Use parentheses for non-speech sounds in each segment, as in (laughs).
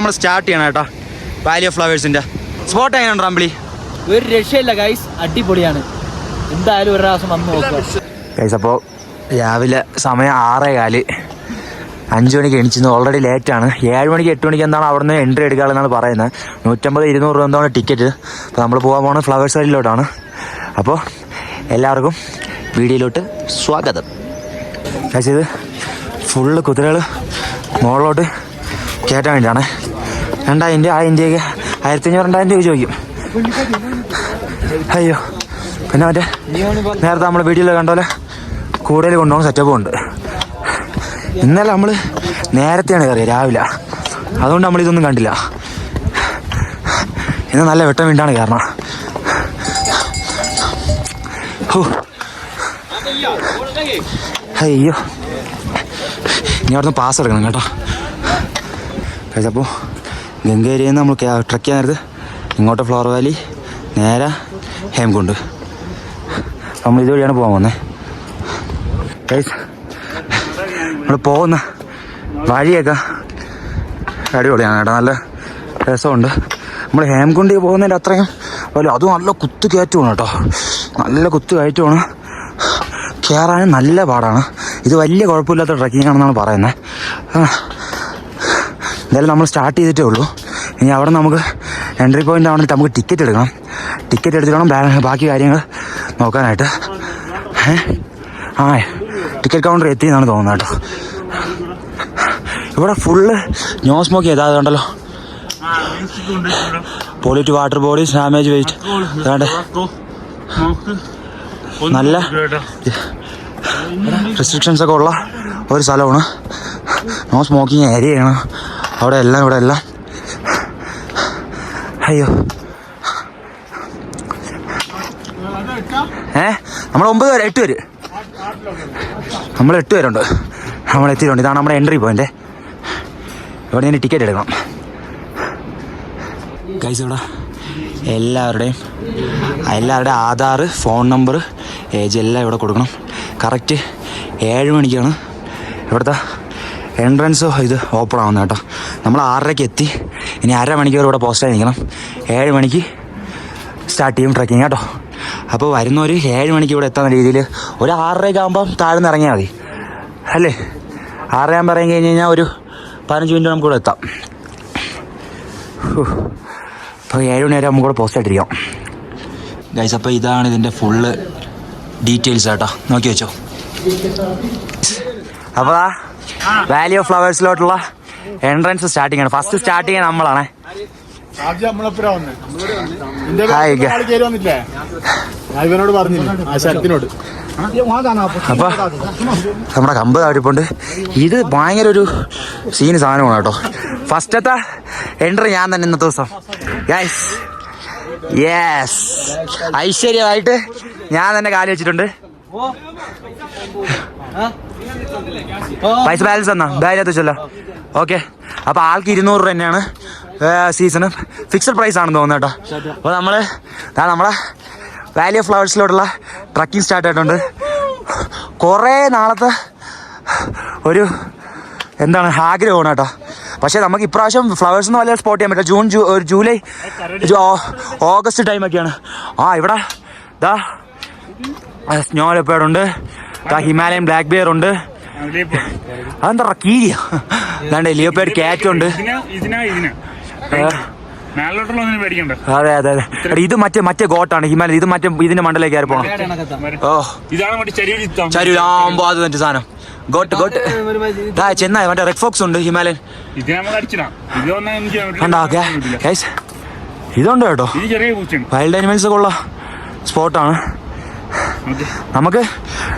നമ്മൾ സ്റ്റാർട്ട് ചെയ്യണം കേട്ടോ. വാലി ഓഫ് ഫ്ലവേഴ്സിന്റെ സ്പോട്ട് എങ്ങനെയുണ്ട് റംബ്ലി ഒരു രക്ഷയില്ല ഗൈസ് അടിപൊളിയാണ്. എന്തായാലും ഒരു പ്രാവശ്യം വന്ന് നോക്കുക. ഗൈസ് അപ്പോൾ രാവിലെ സമയം ആറേ കാൽ അഞ്ച് മണിക്ക് എണിച്ചിന്ന് ഓൾറെഡി ലേറ്റാണ് ഏഴ് മണിക്ക് എട്ട് മണിക്ക് എന്താണ് അവിടെ നിന്ന് എൻട്രി എടുക്കാമെന്നാണ് പറയുന്നത്. നൂറ്റമ്പത് ഇരുന്നൂറ് രൂപ എന്താണ് ടിക്കറ്റ് അപ്പോൾ നമ്മൾ പോകാൻ പോകുന്നത് ഫ്ലവേഴ്സ് വാലിയിലോട്ടാണ് അപ്പോൾ എല്ലാവർക്കും വീഡിയോയിലോട്ട് സ്വാഗതം. ഗൈസ് ഇത് ഫുള്ള് കുതിരകൾ മുകളിലോട്ട് കയറ്റാൻ വേണ്ടിയാണ് രണ്ടായിരം രൂപ ആയിരം രൂപയ്ക്ക് ആയിരത്തി അഞ്ഞൂറ് രണ്ടായിരം രൂപ ചോദിക്കും. അയ്യോ പിന്നെ മറ്റേ നേരത്തെ നമ്മൾ വീഡിയോയിൽ കണ്ടോലെ കൂടുതൽ കൊണ്ടുപോകുന്ന സെറ്റപ്പും ഉണ്ട്. ഇന്നലെ നമ്മൾ നേരത്തെയാണ് കയറിയത് രാവിലെ. അതുകൊണ്ട് നമ്മൾ ഇതൊന്നും കണ്ടില്ല. ഇന്ന് നല്ല വെട്ടം വീണ്ടാണ് കാരണം. അയ്യോ. ഇനി അവിടുന്ന് പാസ് എടുക്കണം കേട്ടോ. കഴിച്ചപ്പോൾ ഗംഗേരിയിൽ നിന്ന് നമ്മൾ ട്രക്ക് ചെയ്യാൻ നേരത്ത് ഇങ്ങോട്ട് ഫ്ലോർ വാലി നേരെ ഹേംകുണ്ട്. നമ്മൾ ഇതുവഴിയാണ് പോകാൻ പോകുന്നത് നമ്മൾ പോകുന്ന വഴിയൊക്കെ അടിപൊളിയാണ് കേട്ടോ. നല്ല രസമുണ്ട്. നമ്മൾ ഹേംകുണ്ടി പോകുന്നതിന്റെ അത്രയും വലിയ അതും നല്ല കുത്തു കയറ്റമാണ് കേട്ടോ. നല്ല കുത്തു കയറ്റമാണ്. കയറാനും നല്ല പാടാണ്. ഇത് വലിയ കുഴപ്പമില്ലാത്ത ട്രക്കിംഗ് ആണെന്നാണ് പറയുന്നത്. എന്തായാലും നമ്മൾ സ്റ്റാർട്ട് ചെയ്തിട്ടേ ഉള്ളൂ. ഇനി അവിടെ നമുക്ക് എൻട്രി പോയിന്റ് ആവണമെങ്കിൽ നമുക്ക് ടിക്കറ്റ് എടുക്കണം. ടിക്കറ്റ് എടുത്തിട്ട് വേണം ബാ- ബാക്കി കാര്യങ്ങൾ നോക്കാനായിട്ട്. ആ ടിക്കറ്റ് കൗണ്ടർ എത്തി എന്നാണ് തോന്നുന്നത് കേട്ടോ. ഇവിടെ ഫുള്ള് നോ സ്മോക്ക് ചെയ്താ ഉണ്ടല്ലോ pollute water bodies damage wait അതാണ്ട് നല്ല റെസ്ട്രിക്ഷൻസ് ഒക്കെ ഉള്ള ഒരു സ്ഥലമാണ്. നോ സ്മോക്കിങ് ഏരിയയാണ് അവിടെ എല്ലാം ഇവിടെ എല്ലാം. അയ്യോ. ഏ? നമ്മൾ ഒമ്പത് പേര് എട്ട് പേര്. നമ്മൾ എട്ട് പേരുണ്ട്. നമ്മൾ എത്തിയിട്ടുണ്ട്. ഇതാണ് നമ്മുടെ എൻട്രി പോയിന്റ് ഇവിടെ നിന്ന് ടിക്കറ്റ് എടുക്കണം. കൈസ് ഇവിടെ എല്ലാവരുടെയും എല്ലാവരുടെയും ആധാർ ഫോൺ നമ്പർ ഏജ് എല്ലാം ഇവിടെ കൊടുക്കണം. കറക്റ്റ് ഏഴ് മണിക്കാണ് ഇവിടുത്തെ എൻട്രൻസ് ഇത് ഓപ്പൺ ആവുന്ന കേട്ടോ. നമ്മൾ ആറരയ്ക്ക് എത്തി. ഇനി അര മണിക്കൂർ ഇവിടെ പോസ്റ്റായി നിൽക്കണം. ഏഴ് മണിക്ക് സ്റ്റാർട്ട് ചെയ്യും ട്രക്കിങ് കേട്ടോ. അപ്പോൾ വരുന്നവർ ഏഴ് മണിക്ക് ഇവിടെ എത്താവുന്ന രീതിയിൽ ഒരു ആറരയ്ക്ക് ആകുമ്പം താഴ്ന്ന് ഇറങ്ങിയാൽ മതി. അല്ലേ? ആറര ആകുമ്പോൾ ഇറങ്ങി കഴിഞ്ഞ് കഴിഞ്ഞാൽ ഒരു പതിനഞ്ച് മിനിറ്റ് നമുക്ക് ഇവിടെ എത്താം. അപ്പോൾ ഏഴ് മണി വരെ നമുക്ക് ഇവിടെ പോസ്റ്റ് ആയിട്ടിരിക്കാം. ഗൈസ് അപ്പോൾ ഇതാണ് ഇതിന്റെ ഫുള്ള് ഡീറ്റെയിൽസ് കേട്ടോ നോക്കി വെച്ചോ. അപ്പോൾ വാലി ഓഫ് ഫ്ലവേഴ്സിലോട്ടുള്ള എൻട്രൻസ് സ്റ്റാർട്ടിംഗ് ആണ്. ഫസ്റ്റ് സ്റ്റാർട്ടിങ് നമ്മളാണ്. ഇവനോട് പറഞ്ഞില്ല? ആ ശരത്തിനോട്. അപ്പൊ നമ്മുടെ കമ്പ് താഴെപ്പുണ്ട് ഇത് ഭയങ്കര ഒരു സീന് സാധനമാണ് കേട്ടോ. ഫസ്റ്റത്തെ എൻട്രി ഞാൻ തന്നെ ഇന്നത്തെ ദിവസം. യെസ് യെസ് ഐശ്വര്യമായിട്ട് ഞാൻ തന്നെ കാലി വെച്ചിട്ടുണ്ട്. പൈസ ബാലൻസ് തന്നാ? ബാഗിനകത്ത് വെച്ചല്ലോ. ഓക്കെ. അപ്പൊ ആൾക്ക് ഇരുന്നൂറ് രൂപ തന്നെയാണ് സീസണ് ഫിക്സഡ് പ്രൈസ് ആണെന്ന് തോന്നുന്നു കേട്ടോ. അപ്പോൾ നമ്മൾ ദാ നമ്മളെ വാലി ഓഫ് ഫ്ലവേഴ്സിലോട്ടുള്ള ട്രക്കിംഗ് സ്റ്റാർട്ട് ആയിട്ടുണ്ട്. കുറേ നാളത്തെ ഒരു എന്താണ് ആഗ്രഹമാണ് കേട്ടോ. പക്ഷേ നമുക്ക് ഇപ്രാവശ്യം ഫ്ലവേഴ്സ് ഒന്നും വലിയ സ്പോട്ട് ചെയ്യാൻ പറ്റില്ല. ജൂൺ ജൂ ജൂലൈ ഓഗസ്റ്റ് ടൈമൊക്കെയാണ് ആ ഇവിടെ ദാ സ്നോ ലെപ്പേഡ് ഉണ്ട് ഹിമാലയൻ ബ്ലാക്ക് ബിയർ ഉണ്ട്. അതെന്താ കീരിയ? അതാണ്ട് ലിയോപ്പേഡ് ക്യാറ്റ് ഉണ്ട് അതെ അതെ അതെ. ഇത് മറ്റേ മറ്റേ ഗോട്ടാണ്. ഹിമാലയ ഇത് മറ്റേ ഇതിന്റെ മണ്ടലേക്ക് കയറി പോണം. ഓ. ഇതാണ് മറ്റേ ചരിവ് ചിത്തം ചരു ആകുമ്പോ അത് മറ്റേ സാധനം. Goat goat. ആ ചെന്നായി മറ്റേ റെഡ് ഫോക്സ് ഉണ്ട് ഹിമാലയൻ. ഇതുണ്ട് കേട്ടോ. വൈൽഡ് ആനിമൽസ് ഒക്കെ ഉള്ള സ്പോട്ടാണ് നമുക്ക്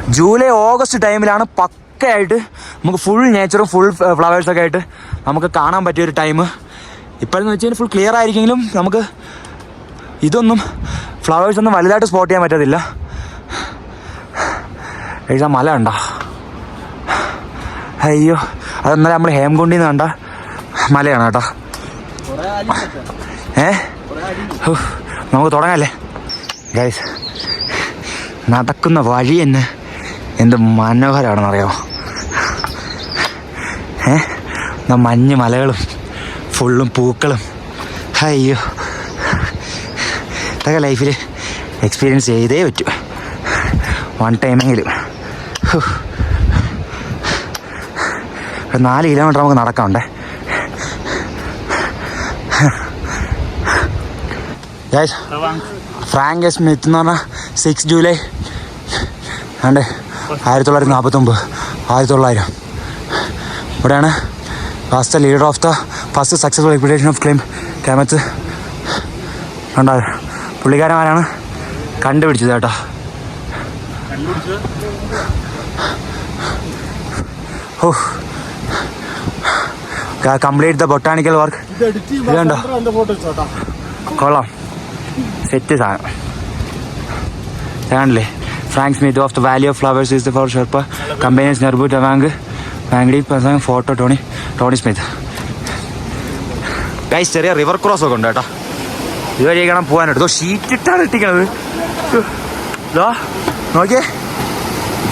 ജൂലൈ ഓഗസ്റ്റ് ടൈമിലാണ് പക്കയായിട്ട് നമുക്ക് ഫുൾ നേച്ചറും ഫുൾ ഫ്ലവേഴ്സൊക്കെ ആയിട്ട് നമുക്ക് കാണാൻ പറ്റിയ ഒരു ടൈം ഇപ്പോഴെന്ന് വെച്ച് കഴിഞ്ഞാൽ ഫുൾ ക്ലിയർ ആയിരിക്കെങ്കിലും നമുക്ക് ഇതൊന്നും ഫ്ലവേഴ്സ് ഒന്നും വലുതായിട്ട് സ്പോട്ട് ചെയ്യാൻ പറ്റത്തില്ല. എഴുതാ മല ഉണ്ടോ അയ്യോ അതെന്നാലും നമ്മൾ ഹേംകുണ്ടിൽ നിന്ന് കണ്ട മലയാണ് കേട്ടോ. ഏ? നമുക്ക് തുടങ്ങല്ലേ? ഗൈസ് നടക്കുന്ന വഴി തന്നെ എന്ത് മനോഹരമാണെന്നറിയാമോ ഏ? മഞ്ഞ് മലകളും ഫുള്ളും പൂക്കളും. അയ്യോ. ഇതൊക്കെ ലൈഫിൽ എക്സ്പീരിയൻസ് ചെയ്തേ പറ്റൂ. വൺ ടൈമെങ്കിലും. ഒരു നാല് കിലോമീറ്റർ നമുക്ക് നടക്കാനുണ്ടേ. ഗൈസ് ഫ്രാങ്ക് സ്മിത്ത് എന്ന് പറഞ്ഞാൽ സിക്സ് ജൂലൈ ആണ്ട് ആയിരത്തി തൊള്ളായിരത്തി നാൽപ്പത്തൊമ്പത് ആയിരത്തി തൊള്ളായിരം ഇവിടെയാണ് first leader of the first successful liquidation of claim ക്യാമത്ത് കണ്ടോ പുള്ളിക്കാരന്മാരാണ് കണ്ടുപിടിച്ചത് കേട്ടോ. ഓ കംപ്ലീറ്റ് ദ ബൊട്ടാണിക്കൽ വർക്ക് ഇതുണ്ടോ? കൊള്ളാം. സെറ്റ് സാധനം. കാണില്ലേ Frank Smith of the valley of flowers is the four Sherpa companies Norbu Tawang Wangdi Pasang photo Tony Tony Smith guys ചെറിയ റിവർ ക്രോസ് ഒക്കെ ഉണ്ട് കേട്ടോ. ഇതുവഴി കാണാൻ പോകാനായിട്ട് ഇതോ ഷീറ്റ് ഇട്ടാണ് ഇട്ടിക്കണത് ഇതോ നോക്കിയേ.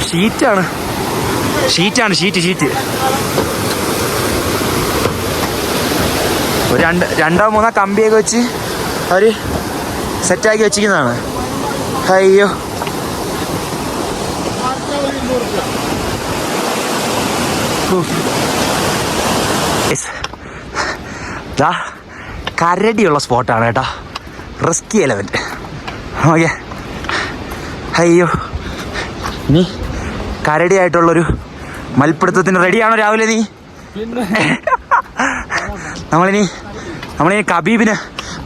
ഷീറ്റാണ് ഷീറ്റാണ് ഷീറ്റ് ഷീറ്റ് ഒരു രണ്ട് രണ്ടോ മൂന്നോ കമ്പിയൊക്കെ വെച്ച് അവർ സെറ്റാക്കി വെച്ചിരിക്കുന്നതാണ്. അയ്യോ. ദാ കരടിയുള്ള സ്പോട്ടാണ് കേട്ടോ. റിസ്കി എലവന്റ് ഓക്കെ അയ്യോ. നീ കരടിയായിട്ടുള്ളൊരു മൽപ്പിടുത്തത്തിന് റെഡിയാണോ രാവിലെ നീ? നമ്മളിനി നമ്മളിനി കബീബിന്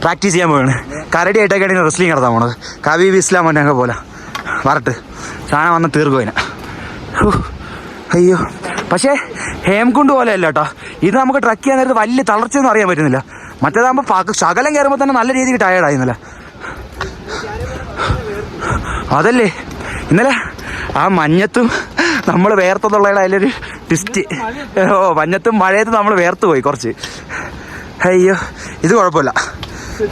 പ്രാക്ടീസ് ചെയ്യാൻ പോവാണ്. കരടി ആയിട്ടൊക്കെയാണ് റെസ്ലിംഗ് നടത്താൻ പോണത്. കബീബ് ഇസ്ലാം എന്നൊക്കെ പോലെ. വരട്ട്. സാധനം വന്ന് തീർക്കും അതിന്. അയ്യോ. പക്ഷേ ഹേംകുണ്ട് പോലെ അല്ല കേട്ടോ ഇത് നമുക്ക് ട്രക്ക് ചെയ്യാൻ നേരത്ത് വലിയ തളർച്ചയൊന്നും അറിയാൻ പറ്റുന്നില്ല. മറ്റേതാകുമ്പോൾ പാക്ക് ശകലം കയറുമ്പോൾ തന്നെ നല്ല രീതിക്ക് ടയേർഡായിരുന്നില്ല അതല്ലേ? ഇന്നലെ ആ മഞ്ഞത്തും നമ്മൾ വേർത്തതുള്ളതിൽ അതിലൊരു ട്വിസ്റ്റ് ഓ മഞ്ഞത്തും മഴയത്തും നമ്മൾ വേർത്ത് പോയി കുറച്ച്. അയ്യോ ഇത് കുഴപ്പമില്ല.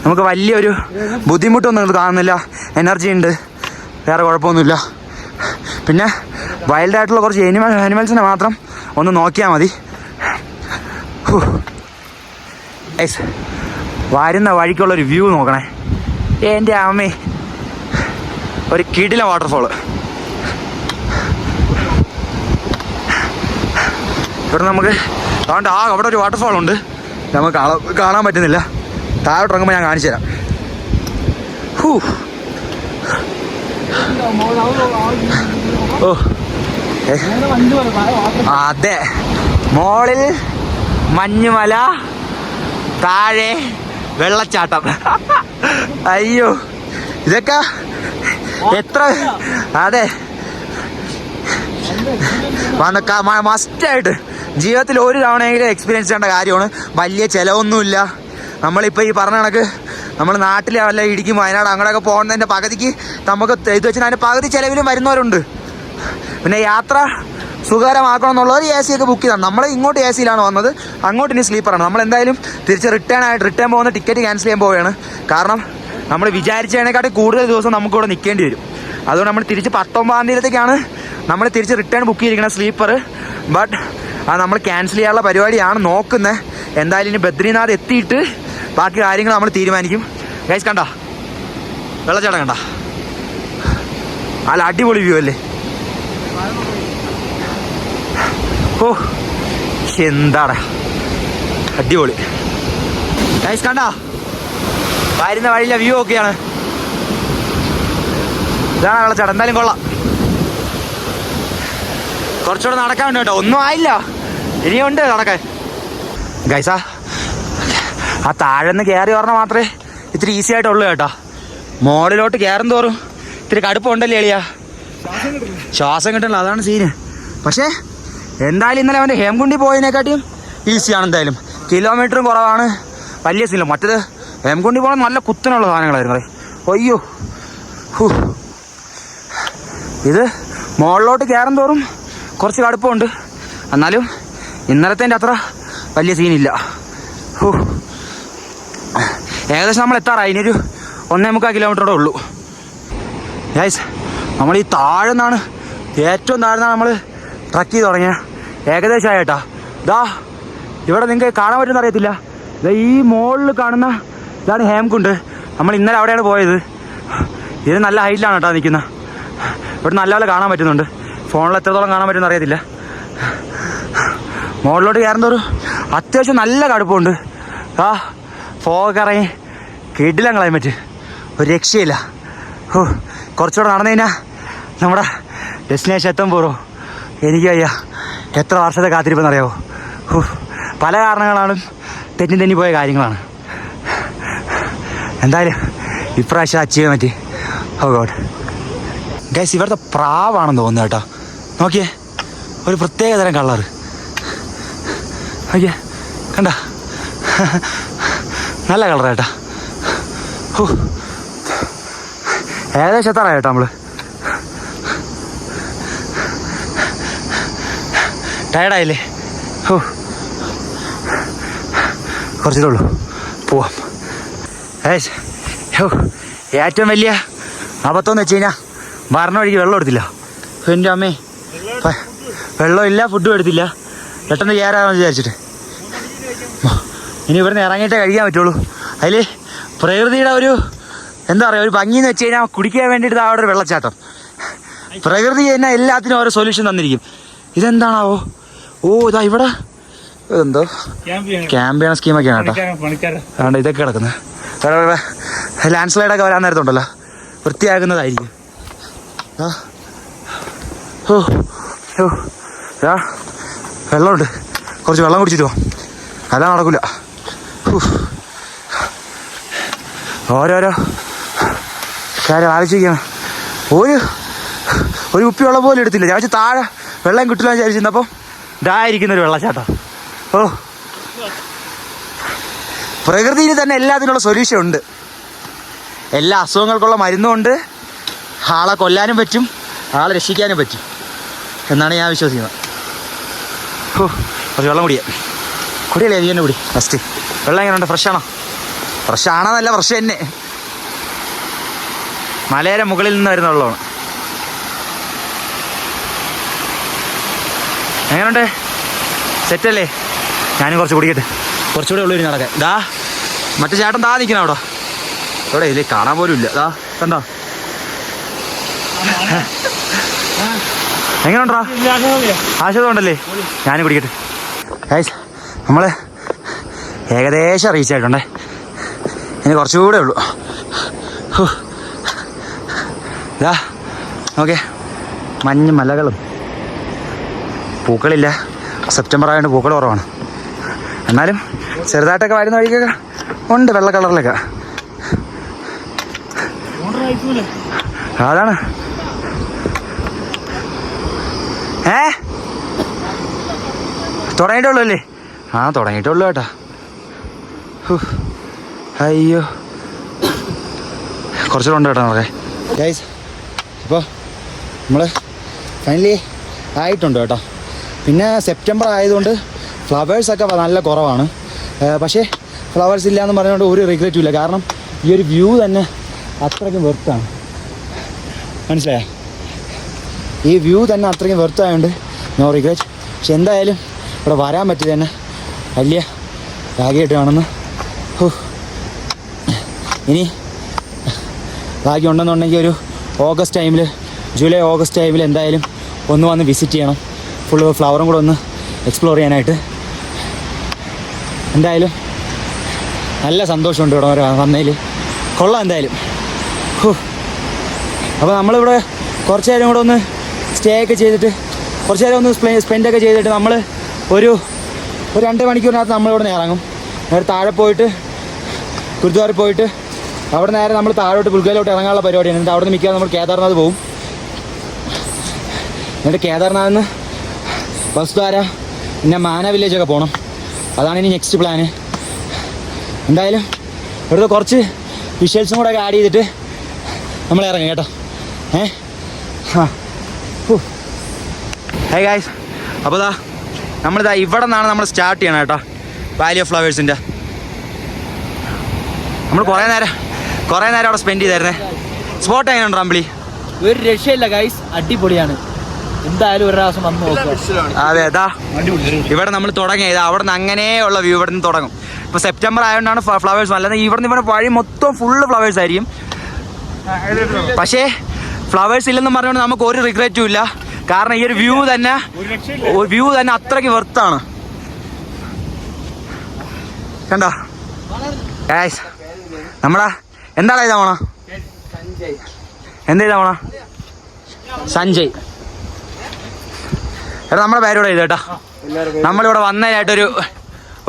നമുക്ക് വലിയൊരു ബുദ്ധിമുട്ടൊന്നും കാണുന്നില്ല. എനർജി ഉണ്ട്. വേറെ കുഴപ്പമൊന്നുമില്ല. പിന്നെ വൈൽഡ് ആയിട്ടുള്ള കുറച്ച് എനിമൽ ആനിമൽസിനെ മാത്രം ഒന്ന് നോക്കിയാൽ മതി. ഐസ് വരുന്ന വഴിക്കുള്ളൊരു വ്യൂ നോക്കണേ. എന്റെ അമ്മേ. ഒരു കിടില വാട്ടർഫോൾ ഇവിടെ നമുക്ക് അതുകൊണ്ട് ആ അവിടെ ഒരു വാട്ടർഫോൾ ഉണ്ട്. നമുക്ക് കാണാൻ പറ്റുന്നില്ല. താഴോട്ട് ഇറങ്ങുമ്പോൾ ഞാൻ കാണിച്ചു തരാം. ഹൂ. അതെ. മോളിൽ മഞ്ഞുമല താഴെ വെള്ളച്ചാട്ടം. അയ്യോ. ഇതൊക്കെ എത്ര അതെ. മസ്റ്റായിട്ട് ജീവിതത്തിൽ ഒരു തവണയെങ്കിലും എക്സ്പീരിയൻസ് ചെയ്യേണ്ട കാര്യമാണ്. വലിയ ചിലവൊന്നുമില്ല. നമ്മളിപ്പോൾ ഈ പറഞ്ഞ കണക്ക് നമ്മൾ നാട്ടിലെ വല്ല ഇടിക്കും വയനാട് അങ്ങോട്ടൊക്കെ പോകുന്നതിന്റെ പകുതിക്ക് നമുക്ക് ഇത് വെച്ചാൽ അതിന്റെ പകുതി ചിലവിലും വരുന്നവരുണ്ട്. പിന്നെ യാത്ര സുഖകരമാക്കണം എന്നുള്ളവർ എ സി ഒക്കെ ബുക്ക് ചെയ്താണ്. നമ്മൾ ഇങ്ങോട്ട് എ സിയിലാണ് വന്നത്. അങ്ങോട്ട് ഇനി സ്ലീപ്പറാണ് നമ്മൾ എന്തായാലും തിരിച്ച് റിട്ടേൺ ആയിട്ട് റിട്ടേൺ പോകുന്ന ടിക്കറ്റ് ക്യാൻസൽ ചെയ്യാൻ പോവുകയാണ്. കാരണം നമ്മൾ വിചാരിച്ചതിനെക്കാട്ടി കൂടുതൽ ദിവസം നമുക്ക് ഇവിടെ നിൽക്കേണ്ടി വരും. അതുകൊണ്ട് നമ്മൾ തിരിച്ച് പത്തൊമ്പതാം തീയതിയിലേക്കാണ് നമ്മൾ തിരിച്ച് റിട്ടേൺ ബുക്ക് ചെയ്തിരിക്കുന്ന സ്ലീപ്പർ ബട്ട് അത് നമ്മൾ ക്യാൻസൽ ചെയ്യാനുള്ള പരിപാടിയാണ് നോക്കുന്നത്. എന്തായാലും ഇനി ബദ്രീനാഥ് എത്തിയിട്ട് ബാക്കി കാര്യങ്ങൾ നമ്മൾ തീരുമാനിക്കും. ഗൈസ് കണ്ട? വെള്ളച്ചാട്ടം കണ്ട? അല്ല അടിപൊളി വ്യൂ അല്ലേ? ഓ എന്താടാ അടിപൊളി. നൈസ് കണ്ട? വരുന്ന വഴിയിലെ വ്യൂ ഒക്കെയാണ് ഇതാണ് വെള്ളച്ചാട്ടം എന്തായാലും കൊള്ളാം. കുറച്ചുകൂടെ നടക്കാൻ വേണ്ടി കേട്ടോ. ഒന്നും ആയില്ല. ഇനിയുണ്ട് നടക്കാൻ. ഗൈസാ ആ താഴെ നിന്ന് കയറി പറഞ്ഞാൽ മാത്രമേ ഇത്തിരി ഈസി ആയിട്ടുള്ളൂ കേട്ടോ. മോളിലോട്ട് കയറും തോറും ഇത്തിരി കടുപ്പമുണ്ടല്ലേ എളിയാ? ശ്വാസം കിട്ടണില്ല അതാണ് സീന് പക്ഷേ എന്തായാലും ഇന്നലെ അവന്റെ ഹേംകുണ്ടി പോയതിനെക്കാട്ടിയും ഈസിയാണ് എന്തായാലും. കിലോമീറ്ററും കുറവാണ്. വലിയ സീനില്ല മറ്റേത് ഹേംകുണ്ടി പോകാൻ നല്ല കുത്തനുള്ള സാധനങ്ങളായിരുന്നു അതെ അയ്യോ. ഹൂ. ഇത് മുകളിലോട്ട് കയറും തോറും കുറച്ച് കടുപ്പമുണ്ട്. എന്നാലും ഇന്നലത്തെ അത്ര വലിയ സീനില്ല ഹൂ. ഏകദേശം നമ്മൾ എത്താറായി. ഇനിയൊരു ഒന്നേ മുക്കാൽ കിലോമീറ്ററോടെ ഉള്ളൂ. ഗൈസ് നമ്മൾ ഈ താഴെ നിന്നാണ് ഏറ്റവും താഴെ നിന്നാണ് നമ്മൾ ട്രക്ക് ചെയ്ത് തുടങ്ങിയ. ഏകദേശം ആയിട്ടാ ഇതാ ഇവിടെ നിങ്ങൾക്ക് കാണാൻ പറ്റുമെന്ന് അറിയത്തില്ല. ഇതാ ഈ മുകളിൽ കാണുന്ന ഇതാണ് ഹേംകുണ്ട്. നമ്മൾ ഇന്നലെ അവിടെയാണ് പോയത്. ഇത് നല്ല ഹൈറ്റിലാണ് കേട്ടോ നിൽക്കുന്നത് ഇവിടെ നല്ല പോലെ കാണാൻ പറ്റുന്നുണ്ട്. ഫോണിൽ എത്രത്തോളം കാണാൻ പറ്റുമെന്ന് അറിയത്തില്ല. മുകളിലോട്ട് കയറുന്നൊരു അത്യാവശ്യം നല്ല കടുപ്പമുണ്ട്. ആ ഫോഗ് ഇറങ്ങി കിടിലം മറ്റ് ഒരു രക്ഷയില്ല. ഓ കുറച്ചുകൂടെ നടന്നു കഴിഞ്ഞാൽ നമ്മുടെ ഡെസ്റ്റിനേഷൻ എത്തുമ്പോഴോ എനിക്ക് അയ്യ എത്ര വർഷത്തെ കാത്തിരിപ്പെന്നറിയാവോ ഓ പല കാരണങ്ങളാണ് തെന്നി തെന്നി പോയ കാര്യങ്ങളാണ്. എന്തായാലും ഇപ്രാവശ്യം അച്ചീവ് ചെയ്യാൻ പറ്റി. ഓ ഗോഡ് ഗൈസ് ഇവിടുത്തെ പ്രാവാണെന്ന് തോന്നുന്നു കേട്ടോ. നോക്കിയേ. ഒരു പ്രത്യേക തരം കളറ് നോക്കിയേ. കണ്ട? (laughs) നല്ല കളർ കേട്ടോ. ഹോ. ഏകദേശം എത്ര കേട്ടോ നമ്മൾ? ടയർഡായില്ലേ? ഹോ. കുറച്ചിട്ടേ ഉള്ളൂ. പോവാം. ഏശ് ഓ ഏറ്റവും വലിയ അബദ്ധം എന്ന് വെച്ച് കഴിഞ്ഞാൽ മരണ വഴിക്ക് വെള്ളം എടുത്തില്ല. എന്റെ അമ്മേ. പ- വെള്ളം ഇല്ല ഫുഡും എടുത്തില്ല. പെട്ടെന്ന് കയറാമെന്ന് വിചാരിച്ചിട്ട്. ഇനി ഇവിടുന്ന് ഇറങ്ങിയിട്ടേ കഴിക്കാൻ പറ്റുള്ളൂ. അതിൽ പ്രകൃതിയുടെ ഒരു എന്താ പറയുക ഒരു ഭംഗി എന്ന് വെച്ച് കഴിഞ്ഞാൽ കുടിക്കാൻ വേണ്ടിയിട്ട് അവിടെ ഒരു വെള്ളച്ചാട്ടം. പ്രകൃതി തന്നെ എല്ലാത്തിനും ഓരോ സൊല്യൂഷൻ തന്നിരിക്കും. ഇതെന്താണാവോ? ഓ ഇതാ ഇവിടെ. ഇതെന്തോ? ക്യാമ്പിയാണ് സ്കീമൊക്കെയാണ് കേട്ടോ. അതുകൊണ്ട് ഇതൊക്കെ കിടക്കുന്നത് ലാൻഡ് സ്ലൈഡൊക്കെ വരാൻ നേരത്തുണ്ടല്ലോ. വൃത്തിയാക്കുന്നതായിരിക്കും. ആ ഓ ഓ ആ വെള്ളമുണ്ട്. കുറച്ച് വെള്ളം കുടിച്ചിട്ട് പോവാം. അതാ നടക്കില്ല ഓരോരോ കാര്യം ആലോചിക്കണം. ഒരു ഒരു കുപ്പി വെള്ളം പോലും എടുത്തില്ല. ഞാൻ താഴെ വെള്ളം കിട്ടില്ല എന്ന് വിചാരിച്ചിരുന്നപ്പം ഇതായിരിക്കുന്നൊരു വെള്ളച്ചാട്ടം. ഓ. പ്രകൃതിയിൽ തന്നെ എല്ലാത്തിനുള്ള സൊല്യൂഷൻ ഉണ്ട്. എല്ലാ അസുഖങ്ങൾക്കുള്ള മരുന്നുമുണ്ട് ആളെ കൊല്ലാനും പറ്റും. ആളെ രക്ഷിക്കാനും പറ്റും. എന്നാണ് ഞാൻ വിശ്വസിക്കുന്നത്. ഓ കുറച്ച് വെള്ളം കുടിയാ കുടിയല്ലേ നീ തന്നെ കുടി. ഫസ്റ്റ് വെള്ളം എങ്ങനെയുണ്ട്? ഫ്രഷ് ആണോ? ഫ്രഷ് ആണെന്നല്ല ഫ്രഷ് തന്നെ. മലയുടെ മുകളിൽ നിന്ന് വരുന്ന വെള്ളമാണ് എങ്ങനെയുണ്ട് സെറ്റല്ലേ? ഞാനും കുറച്ച് കുടിക്കട്ടെ. കുറച്ചുകൂടെ ഉള്ളൂ ഇനി നടക്കാൻ. ഇതാ മറ്റേ ചേട്ടൻ താ നിൽക്കണം അവിടെ. അവിടെ ഇതിൽ കാണാൻ പോലും ഇല്ല. ഇതാ കണ്ടോ? എങ്ങനെയുണ്ടോ ആശ്വാസം ഉണ്ടല്ലേ? ഞാനും കുടിക്കട്ടെ. നമ്മൾ ഏകദേശം റീച്ച് ആയിട്ടുണ്ടേ. ഇനി കുറച്ചുകൂടെ ഉള്ളൂ. ദാ ഓക്കെ മഞ്ഞ് മലകളും. പൂക്കളില്ല. സെപ്റ്റംബർ ആയതുകൊണ്ട് പൂക്കൾ കുറവാണ്. എന്നാലും ചെറുതായിട്ടൊക്കെ വരുന്ന വഴിക്കൊക്കെ ഉണ്ട് വെള്ള കളറിലൊക്കെ. അതാണ്. ഏ? തുടങ്ങിയിട്ടുള്ളൂ അല്ലേ ആ തുടങ്ങിയിട്ടുള്ളൂ കേട്ടാ. അയ്യോ. കുറച്ചുകൂടെ ഉണ്ട് കേട്ടോ നമുക്ക്. ഇപ്പോൾ നമ്മൾ ഫൈനലി ആയിട്ടുണ്ട് കേട്ടോ. പിന്നെ സെപ്റ്റംബർ ആയതുകൊണ്ട് ഫ്ലവേഴ്സൊക്കെ നല്ല കുറവാണ്. പക്ഷേ ഫ്ലവേഴ്സ് ഇല്ല എന്ന് പറഞ്ഞുകൊണ്ട് ഒരു റിഗ്രറ്റും ഇല്ല. കാരണം ഈ ഒരു വ്യൂ തന്നെ അത്രയ്ക്കും വെർത്താണ് മനസ്സിലായോ? ഈ വ്യൂ തന്നെ അത്രയ്ക്കും വെർത്തായതുകൊണ്ട് നോ റിഗ്രറ്റ് പക്ഷെ എന്തായാലും ഇവിടെ വരാൻ പറ്റിയത് തന്നെ വലിയ ഭാഗ്യമായിട്ട് കാണുന്നു. ഇനി ഭാഗ്യം ഉണ്ടെന്നുണ്ടെങ്കിൽ ഒരു ഓഗസ്റ്റ് ടൈമിൽ ജൂലൈ ഓഗസ്റ്റ് ടൈമിൽ എന്തായാലും ഒന്ന് വന്ന് വിസിറ്റ് ചെയ്യണം. ഫുള്ള് ഫ്ലവറും കൂടെ ഒന്ന് എക്സ്പ്ലോർ ചെയ്യാനായിട്ട്. എന്തായാലും നല്ല സന്തോഷമുണ്ട് ഇവിടെ വന്നതിൽ. കൊള്ളാം എന്തായാലും. അപ്പോൾ നമ്മളിവിടെ കുറച്ച് നേരം കൂടെ ഒന്ന് സ്റ്റേ ഒക്കെ ചെയ്തിട്ട് കുറച്ച് നേരം ഒന്ന് സ്പെൻഡ് ഒക്കെ ചെയ്തിട്ട് നമ്മൾ ഒരു ഒരു രണ്ട് മണിക്കൂറിനകത്ത് നമ്മളിവിടെ നിന്ന് ഇറങ്ങും. നേരെ താഴെ പോയിട്ട് ഗുരുദ്വാരയിൽ പോയിട്ട് അവിടെ നേരെ നമ്മൾ താഴോട്ട് പുൽക്കയിലോട്ട് ഇറങ്ങാനുള്ള പരിപാടിയാണ്. അവിടെ നിന്ന് മിക്കാതെ നമ്മൾ കേദാർനാഥ് പോകും എന്നിട്ട് കേദാർനാഥിൽ നിന്ന് വസുധാര പിന്നെ മാന വില്ലേജൊക്കെ പോകണം അതാണ് ഇനി നെക്സ്റ്റ് പ്ലാന് എന്തായാലും ഇവിടുത്തെ കുറച്ച് വിഷ്വൽസും കൂടെ ആഡ് ചെയ്തിട്ട് നമ്മൾ ഇറങ്ങും കേട്ടോ. ഏ? ഹേ. ഗായ്സ് അപ്പോൾ ദാ നമ്മളിതാ ഇവിടെ നിന്നാണ് നമ്മൾ സ്റ്റാർട്ട് ചെയ്യണം കേട്ടോ. വാലി ഓഫ് ഫ്ലവേഴ്സിന്റെ നമ്മൾ കുറേ നേരം കുറേ നേരം അവിടെ സ്പെൻഡ് ചെയ്തായിരുന്നേ. സ്പോട്ട് എങ്ങനെയുണ്ട് റംബ്ലി ഒരു രക്ഷയില്ല ഗൈസ് അടിപൊളിയാണ്. എന്തായാലും ഒരു പ്രാവശ്യം വന്ന് നോക്കുക. അതെ അതാ. ഇവിടെ നമ്മൾ തുടങ്ങിയത് അവിടെ നിന്ന് അങ്ങനെയുള്ള വ്യൂ ഇവിടെ നിന്ന് തുടങ്ങും. ഇപ്പൊ സെപ്റ്റംബർ ആയതുകൊണ്ടാണ് ഫ്ലവേഴ്സ് അല്ലാതെ നിന്ന് ഇവിടെ വഴി മൊത്തം ഫുള്ള് ഫ്ലവേഴ്സ് ആയിരിക്കും. പക്ഷേ ഫ്ലവേഴ്സ് ഇല്ലെന്ന് പറഞ്ഞുകൊണ്ട് നമുക്ക് ഒരു റിഗ്രറ്റും ഇല്ല. കാരണം ഈ ഒരു വ്യൂ തന്നെ വ്യൂ തന്നെ അത്രയ്ക്ക് വെർത്താണ് കണ്ടോ? നമ്മളാ എന്താണ് തവണ? എന്താ തവണ? സഞ്ജയ്. എടാ നമ്മുടെ പേരോടെ ഇത് കേട്ടോ. നമ്മളിവിടെ വന്നതിനായിട്ടൊരു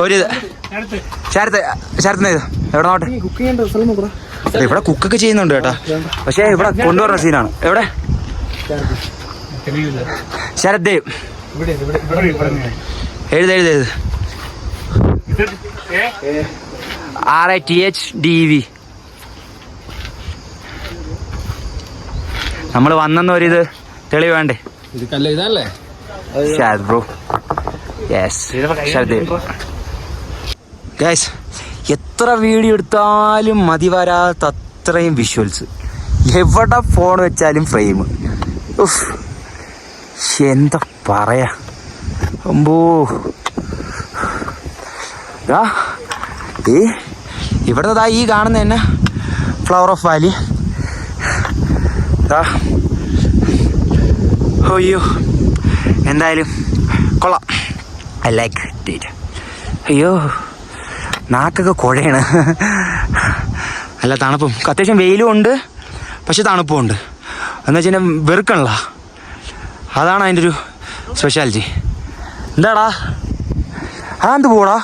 ഒരു ഇത്. ശരത്ത് ശരത്തിന് ഇത് എവിടെ നോട്ടെ ഇവിടെ കുക്കൊക്കെ ചെയ്യുന്നുണ്ട് കേട്ടോ. പക്ഷേ ഇവിടെ കൊണ്ടുവരുന്ന സീനാണ്. എവിടെ? ശരത് ദേവ്. എഴുത് R I T H D V. നമ്മൾ തെളിവ് വേണ്ടേ? ഇത് കല്ല ഇതല്ലേ ബ്രോ. യെസ് ഗൈസ് എത്ര വീഡിയോ എടുത്താലും മതി വരാത്ത അത്രയും വിഷ്വൽസ് എവിടെ ഫോൺ വെച്ചാലും ഫ്രെയിം എന്താ പറയാ? അമ്പോ. ദാ, ഏ ഈ കാണുന്ന തന്നെ ഫ്ലവർ ഓഫ് വാലി അയ്യോ എന്തായാലും കൊള്ളാം. ഐ ലൈക്ക് ഇറ്റ് അയ്യോ നാക്കൊക്കെ കുഴയാണ്. അല്ല തണുപ്പും. അത്യാവശ്യം വെയിലും ഉണ്ട് പക്ഷെ തണുപ്പും ഉണ്ട്. എന്ന് വെച്ചാൽ വെറുക്കണല്ല. അതാണ് അതിന്റെ ഒരു സ്പെഷ്യാലിറ്റി എന്താടാ? അതെന്ത് പോടാ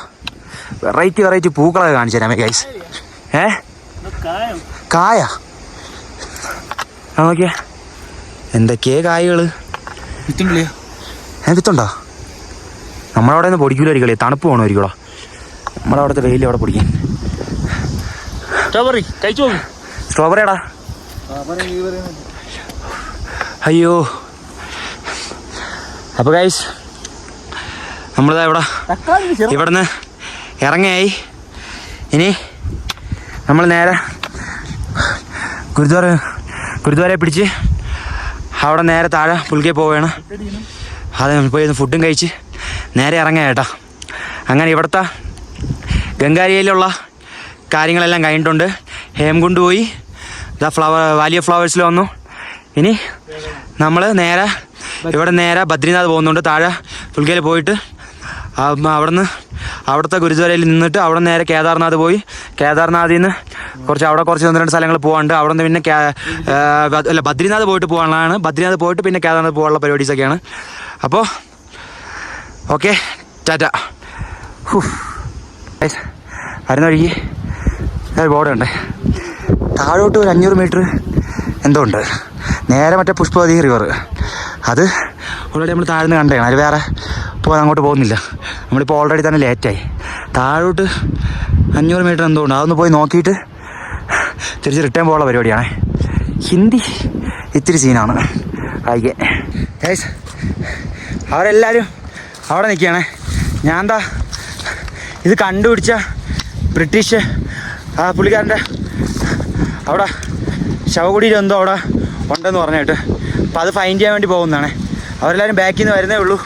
വെറൈറ്റി വെറൈറ്റി പൂക്കളൊക്കെ കാണിച്ചു തരാമേ ഗൈസ് ഏ? കായ? ആ നോക്കിയേ. എന്തൊക്കെയാ കായകൾ? വിത്തുണ്ടില്ലേ? ഏ വിത്തുണ്ടോ? നമ്മളവിടെ നിന്ന് പൊടിക്കൂലായിരിക്കും തണുപ്പ് പോകണോ ഒരിക്കലോ നമ്മുടെ അവിടുത്തെ വെയിൽ അവിടെ പൊടിക്കാൻ സ്ട്രോബെറി കഴിച്ചു? സ്ട്രോബെറിയാടാ അയ്യോ. അപ്പോൾ ഗൈസ് നമ്മളിതാ ഇവിടെ ഇവിടുന്ന് ഇറങ്ങിയായി. ഇനി നമ്മൾ നേരെ ഗുരുദ്വാര ഗുരുദ്വാരയെ പിടിച്ച് അവിടെ നേരെ താഴെ പുൽകെ പോവുകയാണ്. അത് പോയി ഫുഡും കഴിച്ച് നേരെ ഇറങ്ങാം ചേട്ടാ അങ്ങനെ ഇവിടുത്തെ ഗംഗാരിയയിലുള്ള കാര്യങ്ങളെല്ലാം കഴിഞ്ഞിട്ടുണ്ട്. ഹേംകുണ്ട് പോയി. ദ ഫ്ലവർ വാലിയ ഫ്ലവേഴ്സിൽ വന്നു. ഇനി നമ്മൾ നേരെ ഇവിടെ നേരെ ബദ്രിനാഥ് പോകുന്നുണ്ട്. താഴെ പുൽകയിൽ പോയിട്ട് അവിടുന്ന് അവിടുത്തെ ഗുരുദ്വാരയിൽ നിന്നിട്ട് അവിടെ നേരെ കേദാർനാഥ് പോയി. കേദാർനാഥിൽ നിന്ന് കുറച്ച് അവിടെ കുറച്ച് ഒന്ന് രണ്ട് സ്ഥലങ്ങൾ പോകാണ്ട് അവിടെ നിന്ന് പിന്നെ അല്ല ബദ്രിനാഥ് പോയിട്ട് പോകാനുള്ളതാണ് ബദ്രിനാഥ് പോയിട്ട് പിന്നെ കേദാർനാഥ് പോകാനുള്ള പരിപാടീസൊക്കെയാണ്. അപ്പോൾ ഓക്കെ ടാറ്റ. വരുന്ന വഴിക്ക് ബോർഡുണ്ട്. താഴോട്ട് ഒരു അഞ്ഞൂറ് മീറ്റർ എന്തോ ഉണ്ട്. നേരെ മറ്റേ പുഷ്പവതി റിവർ. അത് ഓൾറെഡി നമ്മൾ താഴ്ന്ന് കണ്ടതാണ് അത് വേറെ പോകാൻ അങ്ങോട്ട് പോകുന്നില്ല. നമ്മളിപ്പോൾ ഓൾറെഡി തന്നെ ലേറ്റായി താഴോട്ട് അഞ്ഞൂറ് മീറ്റർ എന്തോ ഉണ്ട് അതൊന്ന് പോയി നോക്കിയിട്ട് തിരിച്ച് റിട്ടേൺ പോകാനുള്ള പരിപാടിയാണ്. ഹിന്ദി ഇത്തിരി സീനാണ് ആയിക്കെ ഗൈസ് അവരെല്ലാവരും അവിടെ നിൽക്കുകയാണ്. ഞാൻ എന്താ ഇത് കണ്ടുപിടിച്ച ബ്രിട്ടീഷ് ആ പുള്ളിക്കാരന്റെ അവിടെ ശവകുടിയിൽ എന്തോ അവിടെ ഉണ്ടെന്ന് പറഞ്ഞിട്ട്. അപ്പോൾ അത് ഫൈൻഡ് ചെയ്യാൻ വേണ്ടി പോകുന്നതാണ്. അവരെല്ലാവരും ബാക്കിൽ നിന്ന് വരുന്നേ ഉള്ളൂ.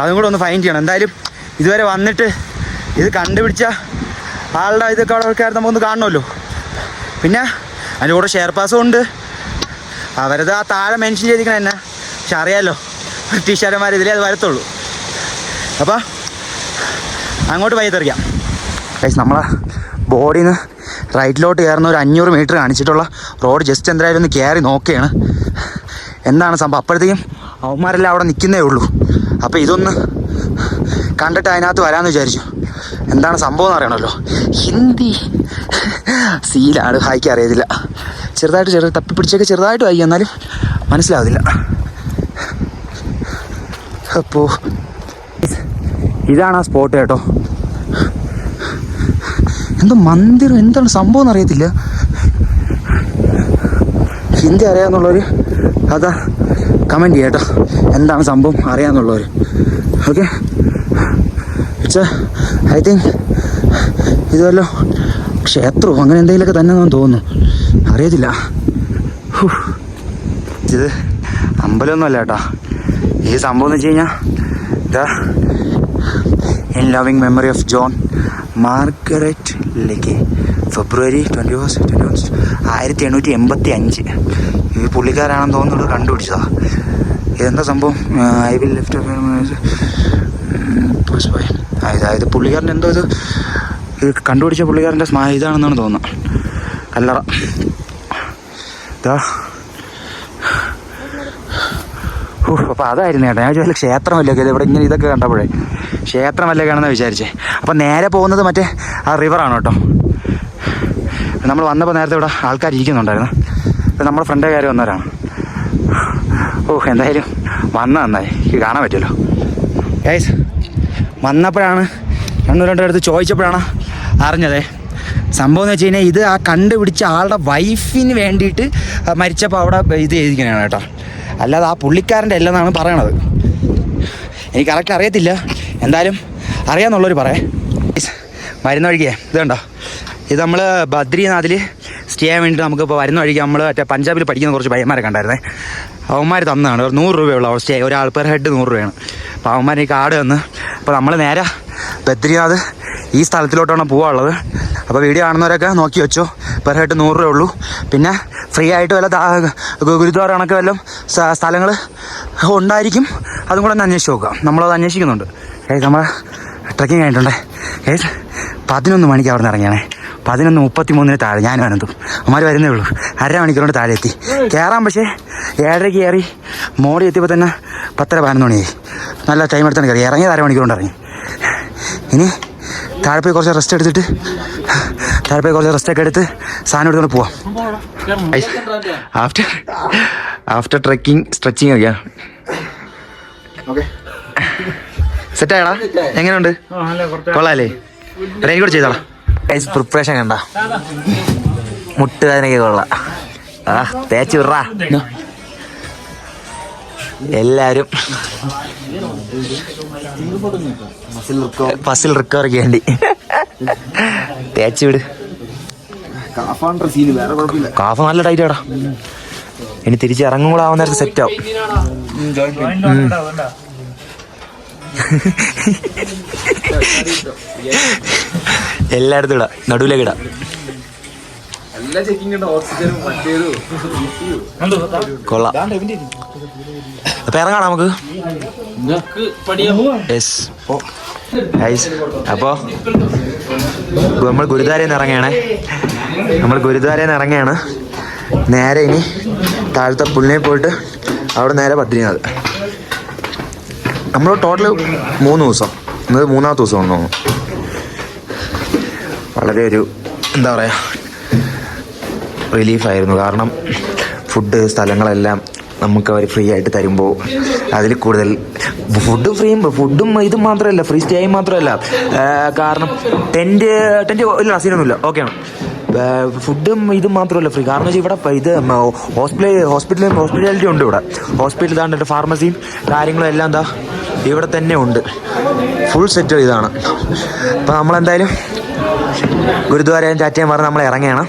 അതും കൂടെ ഒന്ന് ഫൈൻഡ് ചെയ്യണം. എന്തായാലും ഇതുവരെ വന്നിട്ട് ഇത് കണ്ടുപിടിച്ച ആളുടെ ഇതൊക്കെ അവിടെ ആൾക്കാർ നമുക്കൊന്ന് കാണണമല്ലോ. പിന്നെ അതിന്റെ കൂടെ ഷെയർ പാസും ഉണ്ട്. അവരത് ആ താഴെ മെൻഷൻ ചെയ്തിരിക്കണം എന്നെ പക്ഷെ അറിയാമല്ലോ ബ്രിട്ടീഷുകാരന്മാർ ഇതിലേ അത് വരത്തുള്ളൂ. അപ്പോൾ അങ്ങോട്ട് ഗൈസ് നമ്മളെ ബോഡിയിൽ നിന്ന് റൈറ്റിലോട്ട് കയറുന്ന ഒരു അഞ്ഞൂറ് മീറ്റർ കാണിച്ചിട്ടുള്ള റോഡ് ജസ്റ്റ് എന്തായാലും ഒന്ന് കയറി നോക്കുകയാണ് എന്താണ് സംഭവം? അപ്പോഴത്തേക്കും അവന്മാരെല്ലാം അവിടെ നിൽക്കുന്നേ ഉള്ളൂ. അപ്പോൾ ഇതൊന്ന് കണ്ടിട്ട് അതിനകത്ത് വരാമെന്ന് വിചാരിച്ചു. എന്താണ് സംഭവം എന്ന് അറിയണമല്ലോ. ഹിന്ദി സീലാണ് ഹായ്ക്ക് അറിയത്തില്ല. ചെറുതായിട്ട് ചെറു തപ്പി പിടിച്ചൊക്കെ ചെറുതായിട്ട് വായിക്കും എന്നാലും മനസ്സിലാവത്തില്ല അപ്പോൾ ഇതാണ് ആ സ്പോട്ട് കേട്ടോ. എന്തോ മന്ദിരം എന്താണ് സംഭവം എന്നറിയത്തില്ല. ഹിന്ദി അറിയാന്നുള്ളവർ അതാ കമന്റ് ചെയ്യട്ടോ. എന്താണ് സംഭവം അറിയാന്നുള്ളവർ ഓക്കെ ഇറ്റ്സ് ഐ തിങ്ക് ഇതുവല്ലോ ക്ഷേത്രവും അങ്ങനെ എന്തെങ്കിലുമൊക്കെ തന്നെ തോന്നുന്നു. അറിയത്തില്ല. ഇത് ഇത് അമ്പലമൊന്നുമല്ല കേട്ടോ. ഈ സംഭവം എന്ന് വെച്ച് കഴിഞ്ഞാൽ in loving memory of John Margaret ലെക്കെ. February twenty first twenty first ആയിരത്തി എണ്ണൂറ്റി എൺപത്തി അഞ്ച് ഈ പുള്ളിക്കാരാണെന്ന് തോന്നുന്നത് കണ്ടുപിടിച്ചതാ. ഇതെന്താ സംഭവം? ഐ വിൽ ലിഫ്റ്റ് അതായത് പുള്ളിക്കാരന്റെ എന്തോ ഇത് ഇത് കണ്ടുപിടിച്ച പുള്ളിക്കാരന്റെ സ്മാ ഇതാണെന്നാണ് തോന്നുന്നത്. കല്ലറ. ഇതാ അപ്പോൾ അതായിരുന്നു കേട്ടോ. ഞാൻ ചോദിച്ചാൽ ക്ഷേത്രമല്ലേ ഇവിടെ ഇങ്ങനെ ഇതൊക്കെ കണ്ടപ്പോഴേ. ക്ഷേത്രമല്ലേ കാണുന്ന വിചാരിച്ചേ. അപ്പം നേരെ പോകുന്നത് മറ്റേ ആ റിവറാണ് കേട്ടോ. നമ്മൾ വന്നപ്പോൾ നേരത്തെ ഇവിടെ ആൾക്കാർ ഇരിക്കുന്നുണ്ടായിരുന്നു. ഇപ്പം നമ്മുടെ ഫ്രണ്ട് കാര്യം വന്നവരാണ്. ഓ എന്തായാലും വന്ന നന്നായി. എനിക്ക് കാണാൻ പറ്റുമല്ലോ. ഗൈസ് വന്നപ്പോഴാണ് രണ്ടു രണ്ടു അടുത്ത് ചോദിച്ചപ്പോഴാണ് അറിഞ്ഞതേ. സംഭവം എന്ന് വെച്ച് കഴിഞ്ഞാൽ ഇത് ആ കണ്ടുപിടിച്ച ആളുടെ വൈഫിന് വേണ്ടിയിട്ട് മരിച്ചപ്പോൾ അവിടെ ഇത് ചെയ്തിരിക്കണതാണ് കേട്ടോ. അല്ലാതെ ആ പുള്ളിക്കാരന്റെ അല്ലെന്നാണ് പറയണത്. എനിക്ക് കറക്റ്റ് അറിയത്തില്ല. എന്തായാലും അറിയാമെന്നുള്ളവർ പറയേ. വരുന്ന വഴിക്കേ ഇത് കണ്ടോ ഇത് നമ്മൾ ബദ്രിനാഥിൽ സ്റ്റേ ചെയ്യാൻ വേണ്ടിയിട്ട് നമുക്കിപ്പോൾ വരുന്ന വഴിക്ക് നമ്മൾ മറ്റേ പഞ്ചാബിൽ പഠിക്കുന്ന കുറച്ച് പയ്യന്മാരൊക്കെ ഉണ്ടായിരുന്നേ അവന്മാർ തന്നതാണ് ഒരു നൂറ് രൂപയുള്ള അവർ സ്റ്റേ ഒരാൾ പെർ ഹെഡ് നൂറ് രൂപയാണ്. അപ്പോൾ അവന്മാർ ഈ കാർഡ് തന്ന്. അപ്പോൾ നമ്മൾ നേരെ ബദ്രിനാഥ് ഈ സ്ഥലത്തിലോട്ടാണ് പോകാനുള്ളത് അപ്പോൾ വീഡിയോ കാണുന്നവരൊക്കെ നോക്കി വെച്ചോ. പെർ ഹെഡ് നൂറ് രൂപ ഉള്ളൂ പിന്നെ ഫ്രീ ആയിട്ട് വല്ല ഗുരുദ്വാര കണക്ക് വല്ലതും സ്ഥലങ്ങൾ ഉണ്ടായിരിക്കും. അതും കൂടെ ഒന്ന് അന്വേഷിച്ച് നോക്കുക നമ്മളത് അന്വേഷിക്കുന്നുണ്ട്. ഏയ് നമ്മൾ ട്രക്കിംഗ് കഴിഞ്ഞിട്ടുണ്ട്. ഏയ് പതിനൊന്ന് മണിക്ക് അവിടെ നിന്ന് ഇറങ്ങിയാണേ. പതിനൊന്ന് മുപ്പത്തി മൂന്നിന് താഴെ ഞാനും അനന്തും. അമ്മമാർ വരുന്നേ ഉള്ളൂ. അര മണിക്കൂറിന്റെ താഴെ എത്തി കയറാൻ പക്ഷേ ഏഴരയ്ക്ക് കയറി മോടി എത്തിയപ്പോൾ തന്നെ പത്തര പതിനൊന്ന് മണിയായി. നല്ല ടൈം എടുത്താണ് കയറി. ഇറങ്ങിയത് അര മണിക്കൂറുകൊണ്ട് ഇറങ്ങി. ഇനി താഴെ പോയി കുറച്ച് റെസ്റ്റ് എടുത്തിട്ട് താഴെ പോയി കുറച്ച് റെസ്റ്റ് ഒക്കെ എടുത്ത് സാധനം എടുത്തുകൊണ്ട് പോവാം. ആഫ്റ്റർ ആഫ്റ്റർ ട്രക്കിംഗ് സ്ട്രെച്ചിങ് ഒക്കെയാണ് സെറ്റ് ആയടാ എങ്ങനെയുണ്ട്? കൊള്ളാല്ലേ? റെയിൻ കൂടെ ചെയ്തോളാം. പ്രിപ്പറേഷൻ കണ്ട. മുട്ടുകാരനൊക്കെ കൊള്ളാം. ആ തേച്ച് വിട്രാ എല്ലാരും. ഫസിൽ റിക്കവറിക്ക് വേണ്ടി. തേച്ച് വിട്. കാഫ നല്ല ടൈറ്റ് ആടാ. ഇനി തിരിച്ച് ഇറങ്ങും കൂടെ ആവുന്ന നേരത്തെ സെറ്റ് ആവും (laughs) എല്ലായിടത്തും ഇടാം. നടുവിലേക്ക് ഇടാം. കൊള്ളാം. അപ്പൊ ഇറങ്ങാം നമുക്ക്. യെസ് ഗൈസ് അപ്പോൾ നമ്മൾ ഗുരുദ്വാരയിൽ നിന്ന് ഇറങ്ങുകയാണേ. നമ്മൾ ഗുരുദ്വാരയിൽ നിന്ന് ഇറങ്ങുകയാണ്. നേരെ ഇനി താഴത്തെ പുള്ളിനെ പോയിട്ട് അവിടെ നേരെ ബദ്രീനാഥ് നമ്മൾ ടോട്ടൽ മൂന്ന് ദിവസം. ഇന്നത് മൂന്നാമത്തെ ദിവസമാണ് തോന്നുന്നു. വളരെ ഒരു എന്താ പറയുക റിലീഫായിരുന്നു കാരണം ഫുഡ് സ്ഥലങ്ങളെല്ലാം നമുക്ക് അവർ ഫ്രീ ആയിട്ട് തരുമ്പോൾ അതിൽ കൂടുതൽ ഫുഡ് ഫ്രീയും ഫുഡും ഇതും മാത്രമല്ല ഫ്രീ സ്റ്റേയും മാത്രമല്ല. കാരണം ടെന്റ് ടെന്റ് ഇല്ല സീനൊന്നുമില്ല ഓക്കെയാണ് ഫുഡും ഇതും മാത്രമല്ല ഫ്രീ. കാരണം വെച്ചാൽ ഇവിടെ ഇത് ഹോസ്പിറ്റൽ ഹോസ്പിറ്റലും ഹോസ്പിറ്റാലിറ്റി ഉണ്ട് ഇവിടെ. ഹോസ്പിറ്റൽ ഇതാണ്ട് ഫാർമസിയും കാര്യങ്ങളും എല്ലാം എന്താ ഇവിടെ തന്നെ ഉണ്ട്. ഫുൾ സെറ്റ് ഇതാണ്. അപ്പോൾ നമ്മളെന്തായാലും ഗുരുദ്വാരയും ചാറ്റയും പറഞ്ഞ് നമ്മൾ ഇറങ്ങിയാണ്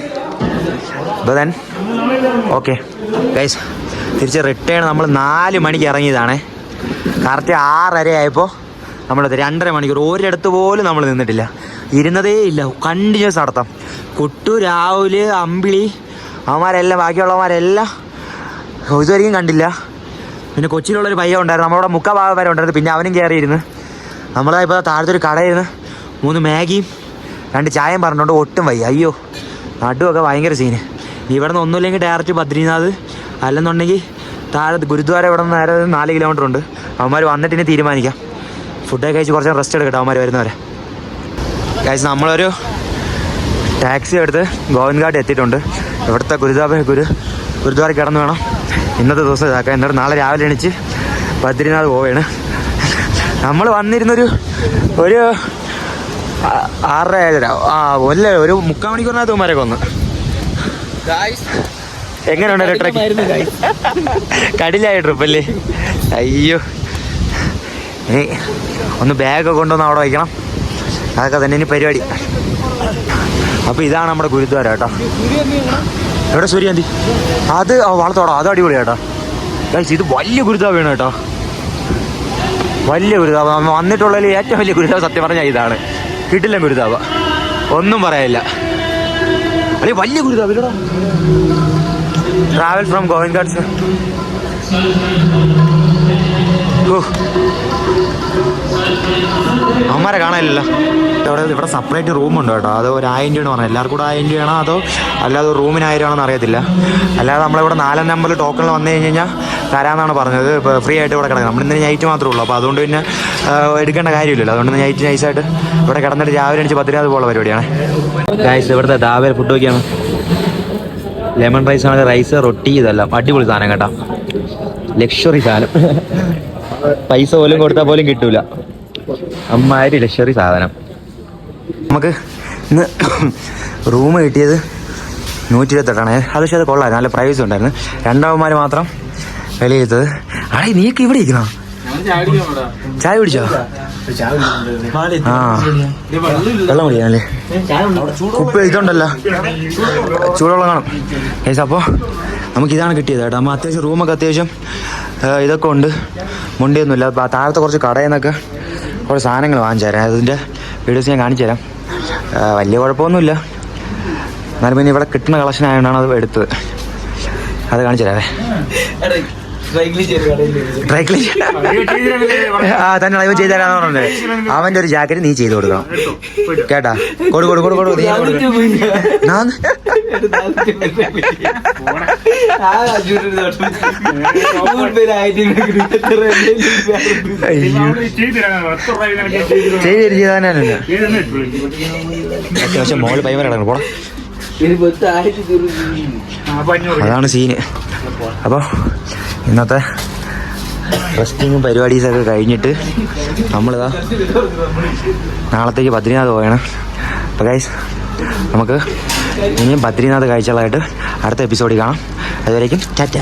അപ്പോൾ ദെൻ ഓക്കെ ഗൈസ് തിരിച്ച് റിട്ടേൺ നമ്മൾ നാല് മണിക്ക് ഇറങ്ങിയതാണേ. കറക്റ്റ് ആറര ആയപ്പോൾ നമ്മളത് രണ്ടര മണിക്കൂർ ഒരിടത്ത് പോലും നമ്മൾ നിന്നിട്ടില്ല. ഇരുന്നതേ ഇല്ല. കണ്ടിന്യൂസ് നടത്താം. കുട്ടു രാഹുൽ അമ്പിളി അവന്മാരെല്ലാം ബാക്കിയുള്ളവന്മാരെല്ലാം ഇതുവരെയും കണ്ടില്ല. പിന്നെ കൊച്ചിയിലുള്ളൊരു പയ്യ ഉണ്ടായിരുന്നു. നമ്മളവിടെ മുക്കാ ഭാഗം വരെ ഉണ്ടായിരുന്നു. പിന്നെ അവനും കയറിയിരുന്നു നമ്മളാ ഇപ്പോൾ താഴത്തൊരു കടയിരുന്ന് മൂന്ന് മാഗിയും രണ്ട് ചായയും പറഞ്ഞുകൊണ്ട് ഒട്ടും വയ്യ. അയ്യോ നടുവൊക്കെ ഭയങ്കര സീന് ഇവിടെ നിന്ന് ഒന്നുമില്ലെങ്കിൽ ഡയറക്റ്റ് ബദ്രീനാഥ് അല്ലെന്നുണ്ടെങ്കിൽ താഴെ ഗുരുദ്വാര ഇവിടെ നിന്ന് നേരെ നാല് കിലോമീറ്റർ ഉണ്ട്. അവന്മാർ വന്നിട്ട് ഇനി തീരുമാനിക്കാം. ഫുഡൊക്കെ കഴിച്ച് കുറച്ച് റെസ്റ്റ് എടുക്കട്ടെ അവന്മാർ വരുന്നവരെ. കഴിച്ച് നമ്മളൊരു ടാക്സി എടുത്ത് ഗോവിന്ദ്ഘാട്ട് എത്തിയിട്ടുണ്ട്. ഇവിടുത്തെ ഗുരുദ്വാര ഗുരു ഗുരുദ്വാര കിടന്ന് വേണം. ഇന്നത്തെ ദിവസം ഇതാക്കാം. എന്നിട്ട് നാളെ രാവിലെ എണീച്ച് ബദ്രിനാഥ് പോവുകയാണ്. നമ്മൾ വന്നിരുന്നൊരു ഒരു ആറര ഏഴര ആ ഒല്ല ഒരു മുക്കാൽ മണിക്കൂറിനകത്ത് ഉമ്മാരെ കൊന്ന് എങ്ങനെയുണ്ട് ട്രക്ക് കടിലായ ട്രിപ്പ് അല്ലേ അയ്യോ. ഒന്ന് ബാഗൊക്കെ കൊണ്ടുവന്ന് അവിടെ വയ്ക്കണം. അതൊക്കെ തന്നെ ഇനി പരിപാടി. അപ്പോൾ ഇതാണ് നമ്മുടെ ഗുരുദ്വാര കേട്ടോ. എവിടെ സൂര്യകാന്തി അത് വളർത്തോടാ അത് അടിപൊളി കേട്ടോ. ഇത് വലിയ ഗുരുദ്വാരയാണ് കേട്ടോ. വലിയ ഗുരുതാവ് വന്നിട്ടുള്ളതിൽ ഏറ്റവും വലിയ ഗുരുതാവ് സത്യം പറഞ്ഞാൽ ഇതാണ്. കിട്ടില്ല ഗുരുതാവ് ഒന്നും പറയാനില്ല അല്ലെ വലിയ ഗുരുതാവ് ട്രാവൽ ഫ്രം ഗോവിന്ദ് അവന്മാരെ കാണാനില്ലല്ലോ. ഇവിടെ ഇവിടെ സെപ്പറേറ്റ് റൂമുണ്ട് കേട്ടോ. അത് ഒരു ആയിരം രൂപയാണ് പറഞ്ഞത്. എല്ലാവർക്കും കൂടെ ആയിരം രൂപയാണോ അതോ അല്ലാതെ റൂമിന് ആയിരം ആണെന്ന് അറിയത്തില്ല. അല്ലാതെ നമ്മളിവിടെ നാലാം നമ്പറിൽ ടോക്കൺ വന്നു കഴിഞ്ഞ് കഴിഞ്ഞാൽ തരാമെന്നാണ് പറഞ്ഞത്. ഇപ്പോൾ ഫ്രീ ആയിട്ട് ഇവിടെ കിടക്കണം. നമ്മൾ ഇന്ന് നൈറ്റ് മാത്രമേ ഉള്ളൂ. അപ്പോൾ അതുകൊണ്ട് പിന്നെ എടുക്കേണ്ട കാര്യമില്ലല്ലോ. അതുകൊണ്ട് നൈറ്റ് നൈസായിട്ട് ഇവിടെ കിടന്നിട്ട് രാവിലെ അടിച്ച് പത്തിരാത് പോലുള്ള പരിപാടിയാണ്. ഗൈസ് ഇവിടുത്തെ രാവിലെ ഫുഡ് നോക്കിയാണ്. ലെമൺ റൈസ് ആണ് റൈസ് റൊട്ടി ഇതെല്ലാം. അടിപൊളി സാധനം കേട്ടോ. ലക്ഷറി സാധനം. പൈസ പോലും കൊടുത്താൽ പോലും കിട്ടൂല. അമ്മാതിരി ലക്ഷറി സാധനം. നമുക്ക് ഇന്ന് റൂം കിട്ടിയത് നൂറ്റി ഇരുപത്തെട്ടാണ് അത് പക്ഷേ അത് കൊള്ളായിരുന്നു നല്ല പ്രൈസ് ഉണ്ടായിരുന്നു. രണ്ടാമന്മാർ മാത്രം വിലയിരുത്തത് ആടേ നീക്ക് ഇവിടെ ഇരിക്കണോ ചായ കുടിച്ചോ? ആ. വെള്ളം കുടിക്കാനല്ലേ കുപ്പി ഇതുണ്ടല്ലോ. ചൂടുവെള്ളം കാണും. ഏസ് അപ്പോൾ നമുക്ക് ഇതാണ് കിട്ടിയത് കേട്ടോ. നമ്മൾ അത്യാവശ്യം റൂമൊക്കെ അത്യാവശ്യം ഇതൊക്കെ ഉണ്ട്. മുണ്ടിയൊന്നുമില്ല. താഴത്തെ കുറച്ച് കടയിൽ നിന്നൊക്കെ കുറച്ച് സാധനങ്ങൾ വാങ്ങിച്ചു തരാം. അതിന്റെ വീഡിയോസ് ഞാൻ കാണിച്ചു തരാം. വലിയ കുഴപ്പമൊന്നുമില്ല. എന്നാലും പിന്നെ ഇവിടെ കിട്ടുന്ന കളക്ഷൻ ആയതുകൊണ്ടാണ് അത് എടുത്തത്. അത് കാണിച്ചു തരാവേ. ഡ്രൈ ക്ലീൻ ആ തന്നെ ഇവ ചെയ്തു തരാന്ന് പറഞ്ഞത് അവന്റെ ഒരു ജാക്കറ്റ് നീ ചെയ്തു കൊടുക്കണം. കേട്ടാ? കൊടു കൊടു കൊടു കൊടു നീ. ചെയ്തു തരും ചെയ്തു തരാനല്ല അത്യാവശ്യം മോൾ പൈമ കിടക്കണം പോടാ അതാണ് സീന് അപ്പോൾ ഇന്നത്തെ റെസ്റ്റിങ്ങും പരിപാടീസൊക്കെ കഴിഞ്ഞിട്ട് നമ്മളിതാ നാളത്തേക്ക് ബദ്രീനാഥ് പോയാണ് അപ്പോൾ ഗൈസ് നമുക്ക് ഇനിയും ബദ്രീനാഥ് കാഴ്ചകളായിട്ട് അടുത്ത എപ്പിസോഡിൽ കാണാം. അതുവരേക്കും ടാറ്റ.